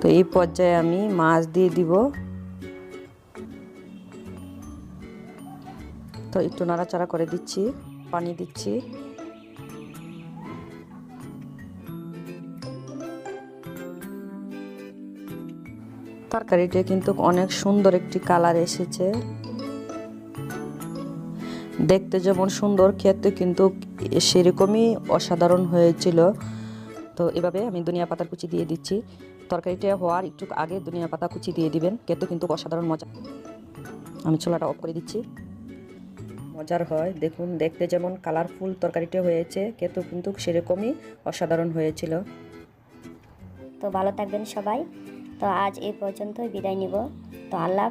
তো এই পর্যায়ে আমি মাছ দিয়ে দিব। তো একটু নাড়াচাড়া করে দিচ্ছি, পানি দিচ্ছি। তরকারিটা কিন্তু অনেক সুন্দর একটি কালার এসেছে। দেখতে যেমন সুন্দর, খেতে কিন্তু সেরকমই অসাধারণ হয়েছিল। তো এভাবে আমি দুনিয়া পাতার কুচি দিয়ে দিচ্ছি। তরকারিটা হওয়ার একটু আগে দুনিয়া পাতা কুচি দিয়ে দিবেন। কেতু কিন্তু অসাধারণ মজা। আমি চুলাটা অফ করে দিচ্ছি। মজার হয়। দেখুন, দেখতে যেমন কালারফুল তরকারিটা হয়েছে কেতু কিন্তু সেরকমই অসাধারণ হয়েছিল। তো ভালো থাকবেন সবাই। তো আজ এই পর্যন্ত বিদায় নিব। তো আল্লাহ